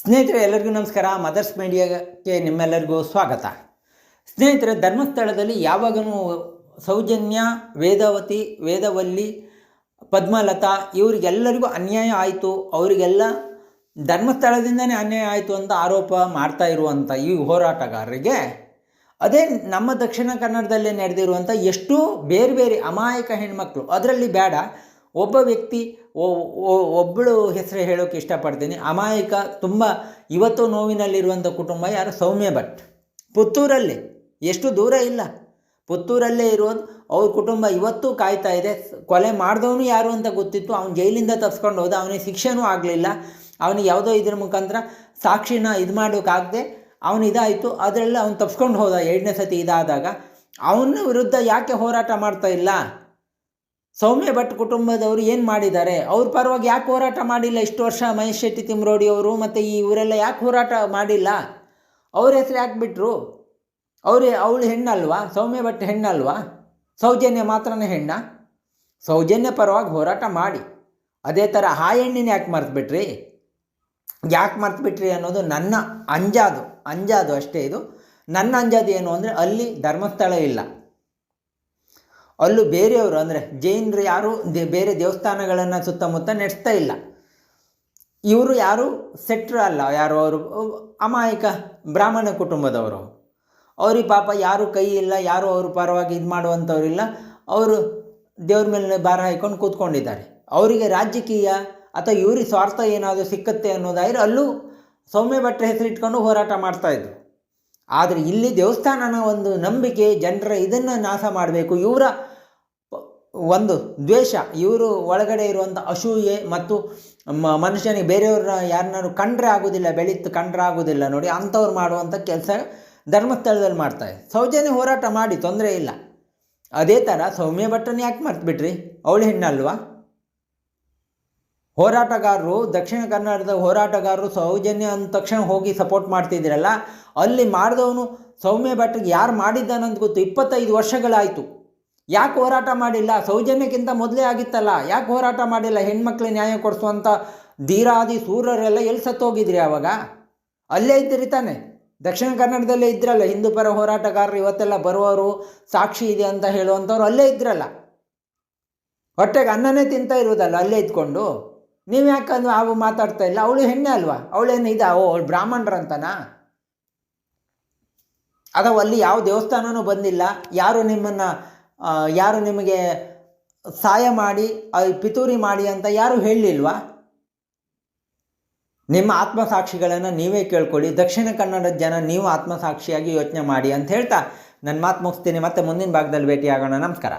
ಸ್ನೇಹಿತರೆ, ಎಲ್ಲರಿಗೂ ನಮಸ್ಕಾರ. ಮದರ್ಸ್ ಮೀಡಿಯಾಕ್ಕೆ ನಿಮ್ಮೆಲ್ಲರಿಗೂ ಸ್ವಾಗತ. ಸ್ನೇಹಿತರೆ, ಧರ್ಮಸ್ಥಳದಲ್ಲಿ ಯಾವಾಗಲೂ ಸೌಜನ್ಯ, ವೇದಾವತಿ, ವೇದವಲ್ಲಿ, ಪದ್ಮಲತಾ ಇವರಿಗೆಲ್ಲರಿಗೂ ಅನ್ಯಾಯ ಆಯಿತು. ಅವರಿಗೆಲ್ಲ ಧರ್ಮಸ್ಥಳದಿಂದನೇ ಅನ್ಯಾಯ ಆಯಿತು ಅಂತ ಆರೋಪ ಮಾಡ್ತಾ ಇರುವಂಥ ಈ ಹೋರಾಟಗಾರರಿಗೆ, ಅದೇ ನಮ್ಮ ದಕ್ಷಿಣ ಕನ್ನಡದಲ್ಲೇ ನಡೆದಿರುವಂಥ ಎಷ್ಟೋ ಬೇರೆ ಬೇರೆ ಅಮಾಯಕ ಹೆಣ್ಮಕ್ಳು, ಅದರಲ್ಲಿ ಬೇಡ. ಒಬ್ಬ ವ್ಯಕ್ತಿ ಒಬ್ಬಳು ಹೆಸರು ಹೇಳೋಕ್ಕೆ ಇಷ್ಟಪಡ್ತೀನಿ. ಅಮಾಯಕ, ತುಂಬ ಇವತ್ತು ನೋವಿನಲ್ಲಿರುವಂಥ ಕುಟುಂಬ ಯಾರು? ಸೌಮ್ಯ ಭಟ್. ಪುತ್ತೂರಲ್ಲಿ. ಎಷ್ಟು ದೂರ ಇಲ್ಲ. ಪುತ್ತೂರಲ್ಲೇ ಇರೋದು. ಅವ್ರ ಕುಟುಂಬ ಇವತ್ತು ಕಾಯ್ತಾ ಇದೆ. ಕೊಲೆ ಮಾಡಿದವನು ಯಾರು ಅಂತ ಗೊತ್ತಿತ್ತು. ಅವ್ನು ಜೈಲಿಂದ ತಪ್ಸ್ಕೊಂಡು ಹೋದ. ಅವನಿಗೆ ಶಿಕ್ಷೆನೂ ಆಗಲಿಲ್ಲ. ಅವನಿಗೆ ಯಾವುದೋ ಇದ್ರ ಮುಖಾಂತರ ಸಾಕ್ಷಿನ ಇದು ಮಾಡೋಕ್ಕಾಗದೆ ಅವನು ಇದಾಯಿತು. ಅದರಲ್ಲಿ ಅವ್ನು ತಪ್ಸ್ಕೊಂಡು ಹೋದ. ಎರಡನೇ ಸತಿ ಇದಾದಾಗ. ಅವನ ವಿರುದ್ಧ ಯಾಕೆ ಹೋರಾಟ ಮಾಡ್ತಾ ಇಲ್ಲ? ಸೌಮ್ಯ ಭಟ್ ಕುಟುಂಬದವರು ಏನು ಮಾಡಿದ್ದಾರೆ? ಅವ್ರ ಪರವಾಗಿ ಯಾಕೆ ಹೋರಾಟ ಮಾಡಿಲ್ಲ ಇಷ್ಟು ವರ್ಷ ಮಹೇಶ್ ಶೆಟ್ಟಿ ತಿಮ್ರೋಡಿ ಅವರು ಮತ್ತು ಈ ಇವರೆಲ್ಲ ಯಾಕೆ ಹೋರಾಟ ಮಾಡಿಲ್ಲ? ಅವ್ರ ಹೆಸರು ಯಾಕೆ ಬಿಟ್ಟರು ಅವರೇ ಅವಳು ಹೆಣ್ಣಲ್ವಾ? ಸೌಮ್ಯ ಭಟ್ ಹೆಣ್ಣಲ್ವಾ? ಸೌಜನ್ಯ ಮಾತ್ರನೇ ಹೆಣ್ಣ? ಸೌಜನ್ಯ ಪರವಾಗಿ ಹೋರಾಟ ಮಾಡಿ. ಅದೇ ಥರ ಆ ಹೆಣ್ಣಿನ ಯಾಕೆ ಮರೆತುಬಿಟ್ರಿ? ಯಾಕೆ ಮರೆತುಬಿಟ್ರಿ ಅನ್ನೋದು ನನ್ನ ಅಂಜಾದು ಅಂಜಾದು ಅಷ್ಟೇ ಇದು. ನನ್ನ ಅಂಜಾದು ಏನು ಅಂದರೆ ಅಲ್ಲಿ ಧರ್ಮಸ್ಥಳ ಇಲ್ಲ. ಅಲ್ಲೂ ಬೇರೆಯವರು ಅಂದರೆ ಜೈನರು ಯಾರು ಬೇರೆ ದೇವಸ್ಥಾನಗಳನ್ನು ಸುತ್ತಮುತ್ತ ನಡೆಸ್ತಾ ಇಲ್ಲ. ಇವರು ಯಾರು ಸೆಟ್ರು ಅಲ್ಲ, ಯಾರು ಅವರು ಅಮಾಯಕ ಬ್ರಾಹ್ಮಣ ಕುಟುಂಬದವರು. ಅವ್ರಿಗೆ ಪಾಪ ಯಾರು ಕೈ ಇಲ್ಲ, ಯಾರು ಅವ್ರ ಪರವಾಗಿ ಇದು ಮಾಡುವಂಥವ್ರಿಲ್ಲ ಅವರು ದೇವ್ರ ಮೇಲೆ ಭಾರ ಹಾಯ್ಕೊಂಡು ಕೂತ್ಕೊಂಡಿದ್ದಾರೆ. ಅವರಿಗೆ ರಾಜಕೀಯ ಅಥವಾ ಇವ್ರಿಗೆ ಸ್ವಾರ್ಥ ಏನಾದರೂ ಸಿಕ್ಕತ್ತೆ ಅನ್ನೋದಾದ್ರೆ ಅಲ್ಲೂ ಸೌಮ್ಯ ಭಟ್ರ ಹೆಸರಿಟ್ಕೊಂಡು ಹೋರಾಟ ಮಾಡ್ತಾಯಿದ್ರು ಆದರೆ ಇಲ್ಲಿ ದೇವಸ್ಥಾನನ ಒಂದು ನಂಬಿಕೆ, ಜನರ ಇದನ್ನು ನಾಶ ಮಾಡಬೇಕು, ಇವರ ಒಂದು ದ್ವೇಷ. ಇವರು ಒಳಗಡೆ ಇರುವಂಥ ಅಸೂಯೆ ಮತ್ತು ಮನುಷ್ಯನಿಗೆ ಬೇರೆಯವ್ರನ್ನ ಯಾರನ್ನಾರು ಕಂಡ್ರೆ ಆಗೋದಿಲ್ಲ, ಬೆಳೀತು ಕಂಡ್ರೆ ಆಗೋದಿಲ್ಲ ನೋಡಿ, ಅಂಥವ್ರು ಮಾಡುವಂಥ ಕೆಲಸ ಧರ್ಮಸ್ಥಳದಲ್ಲಿ ಮಾಡ್ತಾರೆ ಸೌಜನ್ಯ ಹೋರಾಟ ಮಾಡಿ, ತೊಂದರೆ ಇಲ್ಲ. ಅದೇ ಥರ ಸೌಮ್ಯ ಭಟ್ಟನ ಯಾಕೆ ಮರ್ತ್ಬಿಟ್ರಿ? ಅವಳು ಹೆಣ್ಣಲ್ವಾ? ಹೋರಾಟಗಾರರು, ದಕ್ಷಿಣ ಕನ್ನಡದ ಹೋರಾಟಗಾರರು ಸೌಜನ್ಯ ಅಂದ ತಕ್ಷಣ ಹೋಗಿ ಸಪೋರ್ಟ್ ಮಾಡ್ತಿದ್ದೀರಲ್ಲ, ಅಲ್ಲಿ ಮಾಡಿದವನು ಸೌಮ್ಯ ಭಟ್ಟಿಗೆ ಯಾರು ಮಾಡಿದ್ದಾನಂತ ಗೊತ್ತು. ಇಪ್ಪತ್ತೈದು ವರ್ಷಗಳಾಯಿತು. ಯಾಕೆ ಹೋರಾಟ ಮಾಡಿಲ್ಲ? ಸೌಜನ್ಯಕ್ಕಿಂತ ಮೊದಲೇ ಆಗಿತ್ತಲ್ಲ. ಯಾಕೆ ಹೋರಾಟ ಮಾಡಿಲ್ಲ? ಹೆಣ್ಮಕ್ಳಿಗೆ ನ್ಯಾಯ ಕೊಡಿಸುವಂಥ ಧೀರಾದಿ ಸೂರ್ಯರೆಲ್ಲ ಎಲ್ಲಿ ಸತ್ತೋಗಿದ್ರಿ ಆವಾಗ ಅಲ್ಲೇ ಇದ್ದಿರಿ ತಾನೆ. ದಕ್ಷಿಣ ಕನ್ನಡದಲ್ಲೇ ಇದ್ರಲ್ಲ. ಹಿಂದೂ ಪರ ಹೋರಾಟಗಾರರು ಇವತ್ತೆಲ್ಲ ಬರುವವರು ಸಾಕ್ಷಿ ಇದೆ ಅಂತ ಹೇಳುವಂಥವ್ರು ಅಲ್ಲೇ ಇದ್ರಲ್ಲ. ಹೊಟ್ಟೆಗೆ ಅನ್ನನೇ ತಿಂತಾ ಇರೋದಲ್ಲ ಅಲ್ಲೇ ಇದ್ಕೊಂಡು? ನೀವು ಯಾಕಂದ್ರೆ ಅವು ಮಾತಾಡ್ತಾ ಇಲ್ಲ? ಅವಳು ಹೆಣ್ಣೆ ಅಲ್ವಾ? ಅವಳೇನು ಇದ? ಅವಳು ಬ್ರಾಹ್ಮಣರಂತನಾ? ಅಥವಾ ಅಲ್ಲಿ ಯಾವ ದೇವಸ್ಥಾನವೂ ಬಂದಿಲ್ಲ. ಯಾರು ನಿಮ್ಮನ್ನು ಯಾರು ನಿಮಗೆ ಸಹಾಯ ಮಾಡಿ ಪಿತೂರಿ ಮಾಡಿ ಅಂತ ಯಾರು ಹೇಳಲಿಲ್ವಾ ನಿಮ್ಮ ಆತ್ಮಸಾಕ್ಷಿಗಳನ್ನು ನೀವೇ ಕೇಳ್ಕೊಳ್ಳಿ. ದಕ್ಷಿಣ ಕನ್ನಡದ ಜನ ನೀವು ಆತ್ಮಸಾಕ್ಷಿಯಾಗಿ ಯೋಚನೆ ಮಾಡಿ ಅಂತ ಹೇಳ್ತಾ ನನ್ನ ಮಾತು ಮುಗಿಸ್ತೀನಿ. ಮತ್ತೆ ಮುಂದಿನ ಭಾಗದಲ್ಲಿ ಭೇಟಿಯಾಗೋಣ. ನಮಸ್ಕಾರ.